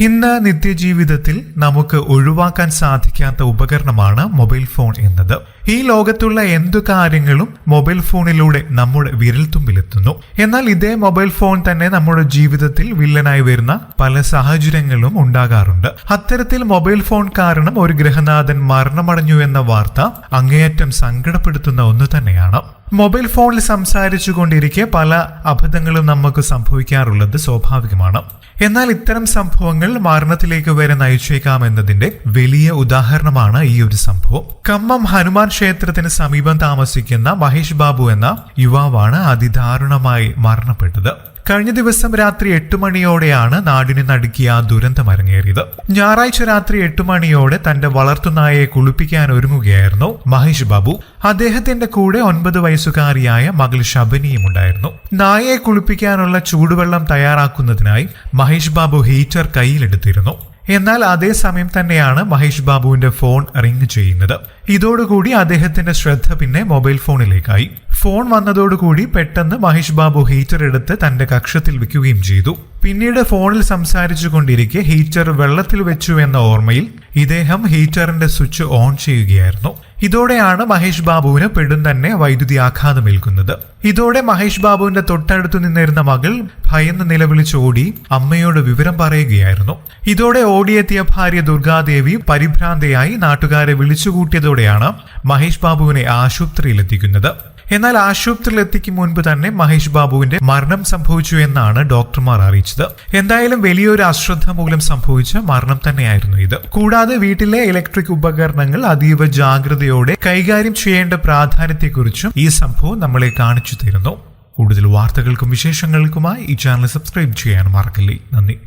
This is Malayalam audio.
ഇന്ന് നിത്യജീവിതത്തിൽ നമുക്ക് ഒഴിവാക്കാൻ സാധിക്കാത്ത ഉപകരണമാണ് മൊബൈൽ ഫോൺ എന്നത്. ഈ ലോകത്തുള്ള എന്തു കാര്യങ്ങളും മൊബൈൽ ഫോണിലൂടെ നമ്മുടെ വിരൽത്തുമ്പിലെത്തുന്നു. എന്നാൽ ഇതേ മൊബൈൽ ഫോൺ തന്നെ നമ്മുടെ ജീവിതത്തിൽ വില്ലനായി വരുന്ന പല സാഹചര്യങ്ങളും ഉണ്ടാകാറുണ്ട്. അത്തരത്തിൽ മൊബൈൽ ഫോൺ കാരണം ഒരു ഗ്രഹനാഥൻ മരണമടഞ്ഞു എന്ന വാർത്ത അങ്ങേയറ്റം സങ്കടപ്പെടുത്തുന്ന ഒന്ന് തന്നെയാണ്. മൊബൈൽ ഫോണിൽ സംസാരിച്ചു കൊണ്ടിരിക്കെ പല അബദ്ധങ്ങളും നമുക്ക് സംഭവിക്കാറുള്ളത് സ്വാഭാവികമാണ്. എന്നാൽ ഇത്തരം സംഭവങ്ങൾ മരണത്തിലേക്ക് വരെ നയിച്ചേക്കാമെന്നതിന്റെ വലിയ ഉദാഹരണമാണ് ഈ ഒരു സംഭവം. കമ്മം ഹനുമാൻ ക്ഷേത്രത്തിന് സമീപം താമസിക്കുന്ന മഹേഷ് ബാബു എന്ന യുവാവാണ് അതിദാരുണമായി മരണപ്പെട്ടത്. കഴിഞ്ഞ ദിവസം രാത്രി എട്ട് മണിയോടെയാണ് നാടിന് നടുക്കിയ ദുരന്തം അരങ്ങേറിയത്. ഞായറാഴ്ച രാത്രി എട്ട് മണിയോടെ തന്റെ വളർത്തുനായയെ കുളിപ്പിക്കാൻ ഒരുങ്ങുകയായിരുന്നു മഹേഷ് ബാബു. അദ്ദേഹത്തിന്റെ കൂടെ ഒൻപത് വയസ്സുകാരിയായ മകൾ ശബനിയും ഉണ്ടായിരുന്നു. നായയെ കുളിപ്പിക്കാനുള്ള ചൂടുവെള്ളം തയ്യാറാക്കുന്നതിനായി മഹേഷ് ബാബു ഹീറ്റർ കയ്യിലെടുത്തിരുന്നു. എന്നാൽ അതേസമയം തന്നെയാണ് മഹേഷ് ബാബുവിന്റെ ഫോൺ റിംഗ് ചെയ്യുന്നത്. ഇതോടുകൂടി അദ്ദേഹത്തിന്റെ ശ്രദ്ധ പിന്നെ മൊബൈൽ ഫോണിലേക്കായി. ഫോൺ വന്നതോടുകൂടി പെട്ടെന്ന് മഹേഷ് ബാബു ഹീറ്റർ എടുത്ത് തന്റെ കക്ഷത്തിൽ വെക്കുകയും ചെയ്തു. പിന്നീട് ഫോണിൽ സംസാരിച്ചു കൊണ്ടിരിക്കെ ഹീറ്റർ വെള്ളത്തിൽ വെച്ചു എന്ന ഓർമ്മയിൽ ഇദ്ദേഹം ഹീറ്ററിന്റെ സ്വിച്ച് ഓൺ ചെയ്യുകയായിരുന്നു. ഇതോടെയാണ് മഹേഷ് ബാബുവിന് പെടും തന്നെ വൈദ്യുതി ആഘാതമേൽക്കുന്നത്. ഇതോടെ മഹേഷ് ബാബുവിന്റെ തൊട്ടടുത്തു നിന്നിരുന്ന മകൾ ഭയന്ന് നിലവിളിച്ചോടി അമ്മയോട് വിവരം പറയുകയായിരുന്നു. ഇതോടെ ഓടിയെത്തിയ ഭാര്യ ദുർഗാദേവി പരിഭ്രാന്തയായി നാട്ടുകാരെ വിളിച്ചുകൂട്ടിയതോടെയാണ് മഹേഷ് ബാബുവിനെ ആശുപത്രിയിലെത്തിക്കുന്നത്. എന്നാൽ ആശുപത്രിയിൽ എത്തിക്കും മുൻപ് തന്നെ മഹേഷ് ബാബുവിന്റെ മരണം സംഭവിച്ചു എന്നാണ് ഡോക്ടർമാർ അറിയിച്ചത്. എന്തായാലും വലിയൊരു അശ്രദ്ധ മൂലം സംഭവിച്ച മരണം തന്നെയായിരുന്നു ഇത്. കൂടാതെ വീട്ടിലെ ഇലക്ട്രിക് ഉപകരണങ്ങൾ അതീവ ജാഗ്രതയോടെ കൈകാര്യം ചെയ്യേണ്ട പ്രാധാന്യത്തെക്കുറിച്ചും ഈ സംഭവം നമ്മളെ കാണിച്ചു തരുന്നു. കൂടുതൽ വാർത്തകൾക്കും വിശേഷങ്ങൾക്കുമായി ഈ ചാനൽ സബ്സ്ക്രൈബ് ചെയ്യാൻ മറക്കല്ലേ. നന്ദി.